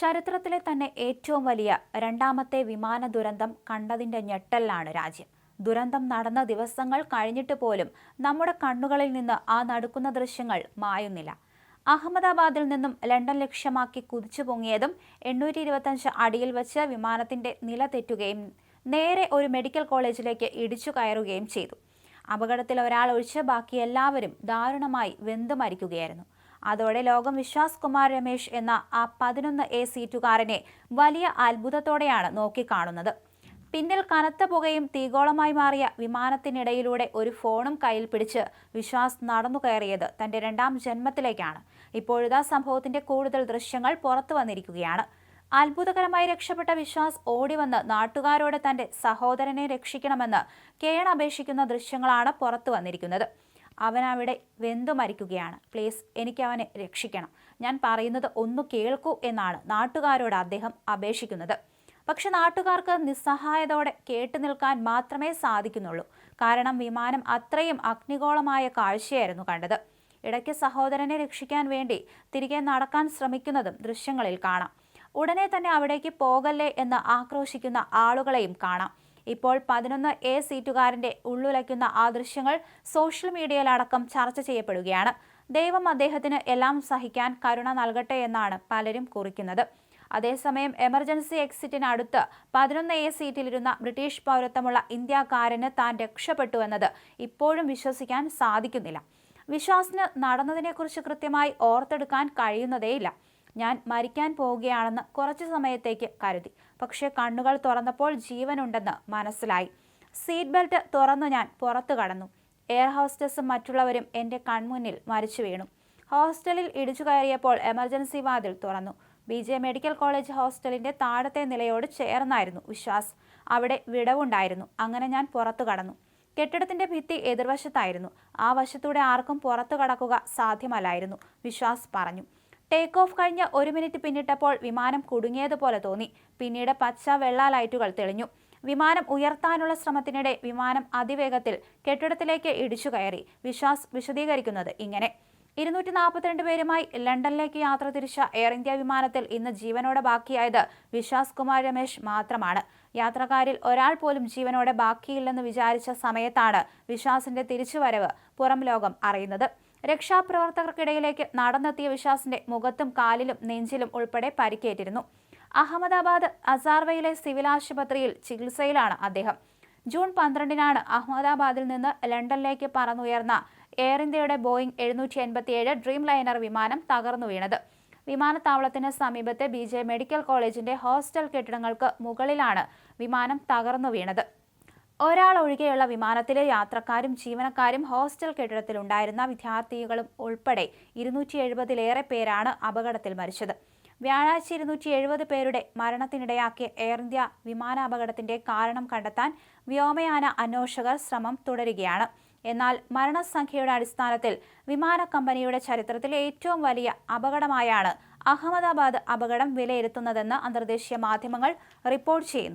ചരിത്രത്തിലെ തന്നെ ഏറ്റവും വലിയ രണ്ടാമത്തെ വിമാന ദുരന്തം കണ്ടതിന്റെ ഞെട്ടലിലാണ് രാജ്യം. ദുരന്തം നടന്ന ദിവസങ്ങൾ കഴിഞ്ഞിട്ട് പോലും നമ്മുടെ കണ്ണുകളിൽ നിന്ന് ആ നടക്കുന്ന ദൃശ്യങ്ങൾ മായുന്നില്ല. അഹമ്മദാബാദിൽ നിന്നും ലണ്ടൻ ലക്ഷ്യമാക്കി കുതിച്ചു പൊങ്ങിയതും എണ്ണൂറ്റി ഇരുപത്തഞ്ച് അടിയിൽ വച്ച് വിമാനത്തിന്റെ നില തെറ്റുകയും നേരെ ഒരു മെഡിക്കൽ കോളേജിലേക്ക് ഇടിച്ചു കയറുകയും ചെയ്തു. അപകടത്തിൽ ഒരാൾ ഒഴിച്ച് ബാക്കി എല്ലാവരും ദാരുണമായി വെന്തു മരിക്കുകയായിരുന്നു. അതോടെ ലോകം വിശ്വാസ് കുമാർ രമേശ് എന്ന ആ പതിനൊന്ന് എ സീറ്റുകാരനെ വലിയ അത്ഭുതത്തോടെയാണ് നോക്കിക്കാണുന്നത്. പിന്നിൽ കനത്ത പുകയും തീഗോളമായി മാറിയ വിമാനത്തിനിടയിലൂടെ ഒരു ഫോണും കയ്യിൽ പിടിച്ച് വിശ്വാസ് നടന്നു കയറിയത് തന്റെ രണ്ടാം ജന്മത്തിലേക്കാണ്. ഇപ്പോഴിതാ സംഭവത്തിന്റെ കൂടുതൽ ദൃശ്യങ്ങൾ പുറത്തു വന്നിരിക്കുകയാണ്. അത്ഭുതകരമായി രക്ഷപ്പെട്ട വിശ്വാസ് ഓടിവന്ന് നാട്ടുകാരോട് തന്റെ സഹോദരനെ രക്ഷിക്കണമെന്ന് കേൺ അപേക്ഷിക്കുന്ന ദൃശ്യങ്ങളാണ് പുറത്തു വന്നിരിക്കുന്നത്. അവൻ വെന്തു മരിക്കുകയാണ്. പ്ലീസ് എനിക്ക് അവനെ രക്ഷിക്കണം. ഞാൻ പറയുന്നത് ഒന്ന് കേൾക്കൂ എന്നാണ് നാട്ടുകാരോട് അദ്ദേഹം അപേക്ഷിക്കുന്നത്. പക്ഷെ നാട്ടുകാർക്ക് നിസ്സഹായതോടെ കേട്ടു നിൽക്കാൻ മാത്രമേ സാധിക്കുന്നുള്ളൂ. കാരണം വിമാനം അത്രയും അഗ്നിഗോളമായ കാഴ്ചയായിരുന്നു കണ്ടത്. ഇടയ്ക്ക് സഹോദരനെ രക്ഷിക്കാൻ വേണ്ടി തിരികെ നടക്കാൻ ശ്രമിക്കുന്നതും ദൃശ്യങ്ങളിൽ കാണാം. ഉടനെ തന്നെ അവിടേക്ക് പോകല്ലേ എന്ന് ആക്രോശിക്കുന്ന ആളുകളെയും കാണാം. ഇപ്പോൾ പതിനൊന്ന് എ സീറ്റുകാരന്റെ ഉള്ളുലയ്ക്കുന്ന ആ ദൃശ്യങ്ങൾ സോഷ്യൽ മീഡിയയിലടക്കം ചർച്ച ചെയ്യപ്പെടുകയാണ്. ദൈവം അദ്ദേഹത്തിന് എല്ലാം സഹിക്കാൻ കരുണ നൽകട്ടെ എന്നാണ് പലരും കുറിക്കുന്നത്. അതേസമയം എമർജൻസി എക്സിറ്റിനടുത്ത് പതിനൊന്ന് എ സീറ്റിലിരുന്ന ബ്രിട്ടീഷ് പൗരത്വമുള്ള ഇന്ത്യക്കാരന് താൻ രക്ഷപ്പെട്ടു എന്നത് ഇപ്പോഴും വിശ്വസിക്കാൻ സാധിക്കുന്നില്ല. വിശ്വാസിന് നടന്നതിനെക്കുറിച്ച് കൃത്യമായി ഓർത്തെടുക്കാൻ കഴിയുന്നതേയില്ല. ഞാൻ മരിക്കാൻ പോവുകയാണെന്ന് കുറച്ചു സമയത്തേക്ക് കരുതി. പക്ഷേ കണ്ണുകൾ തുറന്നപ്പോൾ ജീവനുണ്ടെന്ന് മനസ്സിലായി. സീറ്റ് ബെൽറ്റ് തുറന്നു ഞാൻ പുറത്തു കടന്നു. എയർ ഹോസ്റ്റസും മറ്റുള്ളവരും എന്റെ കൺമുന്നിൽ മരിച്ചു വീണു. ഹോസ്റ്റലിൽ ഇടിച്ചു കയറിയപ്പോൾ എമർജൻസി വാതിൽ തുറന്നു. ബി ജെ മെഡിക്കൽ കോളേജ് ഹോസ്റ്റലിന്റെ താഴത്തെ നിലയോട് ചേർന്നായിരുന്നു വിശ്വാസ്. അവിടെ വിടവുണ്ടായിരുന്നു. അങ്ങനെ ഞാൻ പുറത്തു കടന്നു. കെട്ടിടത്തിന്റെ ഭിത്തി എതിർവശത്തായിരുന്നു. ആ വശത്തൂടെ ആർക്കും പുറത്തു കടക്കുക സാധ്യമല്ലായിരുന്നു വിശ്വാസ് പറഞ്ഞു. ടേക്ക് ഓഫ് കഴിഞ്ഞ ഒരു മിനിറ്റ് പിന്നിട്ടപ്പോൾ വിമാനം കുടുങ്ങിയതുപോലെ തോന്നി. പിന്നീട് പച്ച വെള്ള ലൈറ്റുകൾ തെളിഞ്ഞു. വിമാനം ഉയർത്താനുള്ള ശ്രമത്തിനിടെ വിമാനം അതിവേഗത്തിൽ കെട്ടിടത്തിലേക്ക് ഇടിച്ചു കയറി. വിശ്വാസ് വിശദീകരിക്കുന്നത് ഇങ്ങനെ. ഇരുന്നൂറ്റി നാൽപ്പത്തിരണ്ട് പേരുമായി ലണ്ടനിലേക്ക് യാത്ര തിരിച്ച എയർ ഇന്ത്യ വിമാനത്തിൽ ഇന്ന് ജീവനോടെ ബാക്കിയായത് വിശ്വാസ് കുമാർ രമേശ് മാത്രമാണ്. യാത്രക്കാരിൽ ഒരാൾ പോലും ജീവനോടെ ബാക്കിയില്ലെന്ന് വിചാരിച്ച സമയത്താണ് വിശ്വാസിന്റെ തിരിച്ചുവരവ് പുറം ലോകം അറിയുന്നത്. രക്ഷാപ്രവർത്തകർക്കിടയിലേക്ക് നടന്നെത്തിയ വിശ്വാസിന്റെ മുഖത്തും കാലിലും നെഞ്ചിലും ഉൾപ്പെടെ പരിക്കേറ്റിരുന്നു. അഹമ്മദാബാദ് അസാർവയിലെ സിവിൽ ആശുപത്രിയിൽ ചികിത്സയിലാണ് അദ്ദേഹം. ജൂൺ പന്ത്രണ്ടിനാണ് അഹമ്മദാബാദിൽ നിന്ന് ലണ്ടനിലേക്ക് പറന്നുയർന്ന എയർ ഇന്ത്യയുടെ ബോയിംഗ് എഴുന്നൂറ്റി എൺപത്തിയേഴ് ഡ്രീം ലൈനർ വിമാനം തകർന്നു വീണത്. വിമാനത്താവളത്തിന് സമീപത്തെ ബി മെഡിക്കൽ കോളേജിന്റെ ഹോസ്റ്റൽ കെട്ടിടങ്ങൾക്ക് മുകളിലാണ് വിമാനം തകർന്നു വീണത്. ഒരാൾ ഒഴികെയുള്ള വിമാനത്തിലെ യാത്രക്കാരും ജീവനക്കാരും ഹോസ്റ്റൽ കെട്ടിടത്തിലുണ്ടായിരുന്ന വിദ്യാർത്ഥികളും ഉൾപ്പെടെ ഇരുന്നൂറ്റി എഴുപതിലേറെ പേരാണ് അപകടത്തിൽ മരിച്ചത്. വ്യാഴാഴ്ച ഇരുന്നൂറ്റി എഴുപത് പേരുടെ മരണത്തിനിടയാക്കിയ എയർ ഇന്ത്യ വിമാനാപകടത്തിന്റെ കാരണം കണ്ടെത്താൻ വ്യോമയാന അന്വേഷകർ ശ്രമം തുടരുകയാണ്. എന്നാൽ മരണസംഖ്യയുടെ അടിസ്ഥാനത്തിൽ വിമാന കമ്പനിയുടെ ചരിത്രത്തിലെ ഏറ്റവും വലിയ അപകടമായാണ് അഹമ്മദാബാദ് അപകടം വിലയിരുത്തുന്നതെന്ന് അന്തർദേശീയ മാധ്യമങ്ങൾ റിപ്പോർട്ട് ചെയ്യുന്നു.